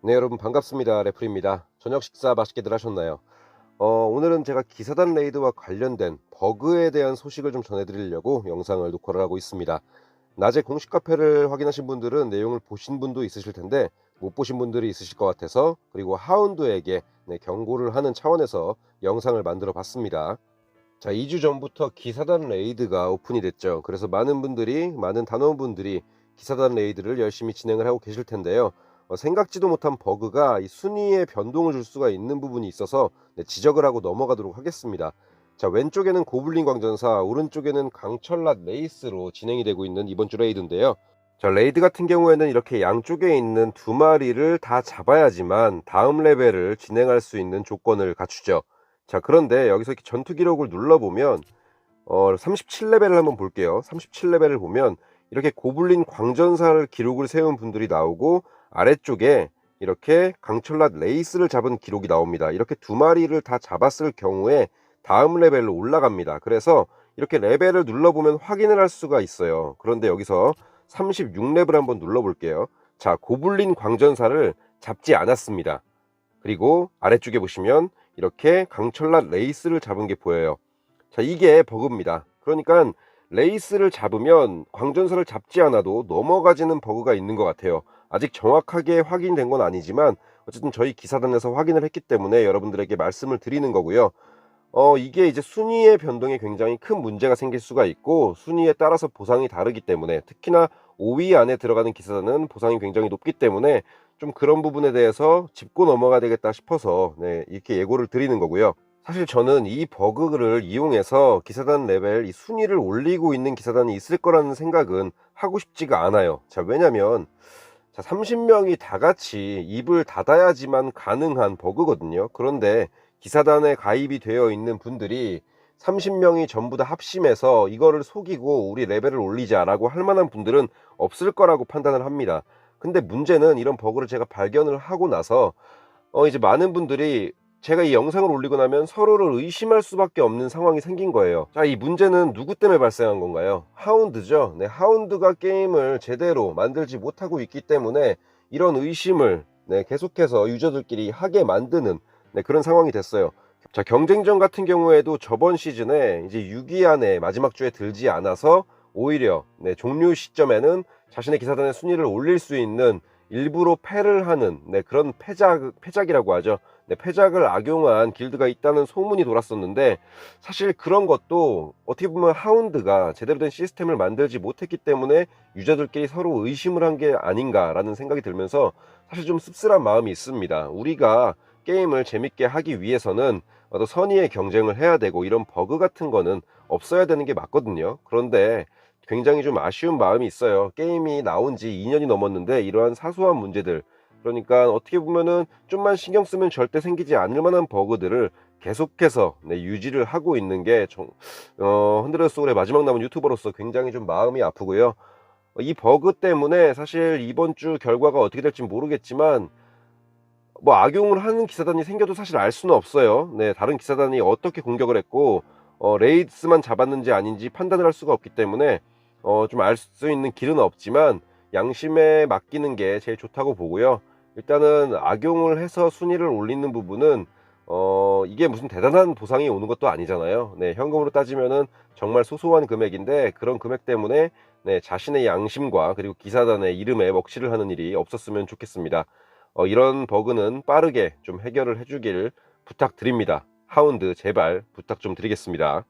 네 여러분 반갑습니다. 레플입니다. 저녁 식사 맛있게들 하셨나요? 어, 오늘은 제가 기사단 레이드와 관련된 버그에 대한 소식을 좀 전해드리려고 영상을 녹화를 하고 있습니다. 낮에 공식 카페를 확인하신 분들은 내용을 보신 분도 있으실 텐데 못 보신 분들이 있으실 것 같아서 그리고 하운드에게 네, 경고를 하는 차원에서 영상을 만들어 봤습니다. 자 2주 전부터 기사단 레이드가 오픈이 됐죠. 그래서 많은 분들이 많은 단원분들이 기사단 레이드를 열심히 진행을 하고 계실 텐데요. 어, 생각지도 못한 버그가 이 순위에 변동을 줄 수가 있는 부분이 있어서 네, 지적을 하고 넘어가도록 하겠습니다. 자 왼쪽에는 고블린 광전사 오른쪽에는 강철랏 레이스로 진행이 되고 있는 이번 주 레이드인데요. 자 레이드 같은 경우에는 이렇게 양쪽에 있는 두 마리를 다 잡아야지만 다음 레벨을 진행할 수 있는 조건을 갖추죠. 자 그런데 여기서 이렇게 전투 기록을 눌러보면 어, 37레벨을 한번 볼게요. 37레벨을 보면 이렇게 고블린 광전사를 기록을 세운 분들이 나오고 아래쪽에 이렇게 강철랏 레이스를 잡은 기록이 나옵니다. 이렇게 두 마리를 다 잡았을 경우에 다음 레벨로 올라갑니다. 그래서 이렇게 레벨을 눌러보면 확인을 할 수가 있어요. 그런데 여기서 36레벨 한번 눌러볼게요. 자, 고블린 광전사를 잡지 않았습니다. 그리고 아래쪽에 보시면 이렇게 강철랏 레이스를 잡은 게 보여요. 자, 이게 버그입니다. 그러니까 레이스를 잡으면 광전사를 잡지 않아도 넘어가지는 버그가 있는 것 같아요. 아직 정확하게 확인된 건 아니지만 어쨌든 저희 기사단에서 확인을 했기 때문에 여러분들에게 말씀을 드리는 거고요. 어, 이게 이제 순위의 변동에 굉장히 큰 문제가 생길 수가 있고 순위에 따라서 보상이 다르기 때문에 특히나 5위 안에 들어가는 기사단은 보상이 굉장히 높기 때문에 좀 그런 부분에 대해서 짚고 넘어가야 되겠다 싶어서 네, 이렇게 예고를 드리는 거고요. 사실 저는 이 버그를 이용해서 기사단 레벨 이 순위를 올리고 있는 기사단이 있을 거라는 생각은 하고 싶지가 않아요. 자, 왜냐면 자, 30명이 다 같이 입을 닫아야지만 가능한 버그거든요. 그런데 기사단에 가입이 되어 있는 분들이 30명이 전부 다 합심해서 이거를 속이고 우리 레벨을 올리자라고 할 만한 분들은 없을 거라고 판단을 합니다. 근데 문제는 이런 버그를 제가 발견을 하고 나서 어 이제 많은 분들이 제가 이 영상을 올리고 나면 서로를 의심할 수밖에 없는 상황이 생긴 거예요. 자, 이 문제는 누구 때문에 발생한 건가요? 하운드죠. 네, 하운드가 게임을 제대로 만들지 못하고 있기 때문에 이런 의심을 네, 계속해서 유저들끼리 하게 만드는 네, 그런 상황이 됐어요. 자, 경쟁전 같은 경우에도 저번 시즌에 이제 6위 안에 마지막 주에 들지 않아서 오히려 네, 종료 시점에는 자신의 기사단의 순위를 올릴 수 있는 일부러 패를 하는 네, 그런 패작, 패작이라고 하죠. 네, 패작을 악용한 길드가 있다는 소문이 돌았었는데 사실 그런 것도 어떻게 보면 하운드가 제대로 된 시스템을 만들지 못했기 때문에 유저들끼리 서로 의심을 한 게 아닌가라는 생각이 들면서 사실 좀 씁쓸한 마음이 있습니다. 우리가 게임을 재밌게 하기 위해서는 또 선의의 경쟁을 해야 되고 이런 버그 같은 거는 없어야 되는 게 맞거든요. 그런데 굉장히 좀 아쉬운 마음이 있어요. 게임이 나온 지 2년이 넘었는데 이러한 사소한 문제들 그러니까 어떻게 보면은 좀만 신경 쓰면 절대 생기지 않을 만한 버그들을 계속해서 네, 유지를 하고 있는 게 정, 어, 흔들어 소울의 마지막 남은 유튜버로서 굉장히 좀 마음이 아프고요. 이 버그 때문에 사실 이번 주 결과가 어떻게 될지 모르겠지만 뭐 악용을 하는 기사단이 생겨도 사실 알 수는 없어요. 네, 다른 기사단이 어떻게 공격을 했고 어, 레이드스만 잡았는지 아닌지 판단을 할 수가 없기 때문에 어, 좀 알 수 있는 길은 없지만 양심에 맡기는 게 제일 좋다고 보고요. 일단은 악용을 해서 순위를 올리는 부분은 어 이게 무슨 대단한 보상이 오는 것도 아니잖아요. 네, 현금으로 따지면은 정말 소소한 금액인데 그런 금액 때문에 네, 자신의 양심과 그리고 기사단의 이름에 먹칠을 하는 일이 없었으면 좋겠습니다. 어, 이런 버그는 빠르게 좀 해결을 해주길 부탁드립니다. 하운드 제발 부탁 좀 드리겠습니다.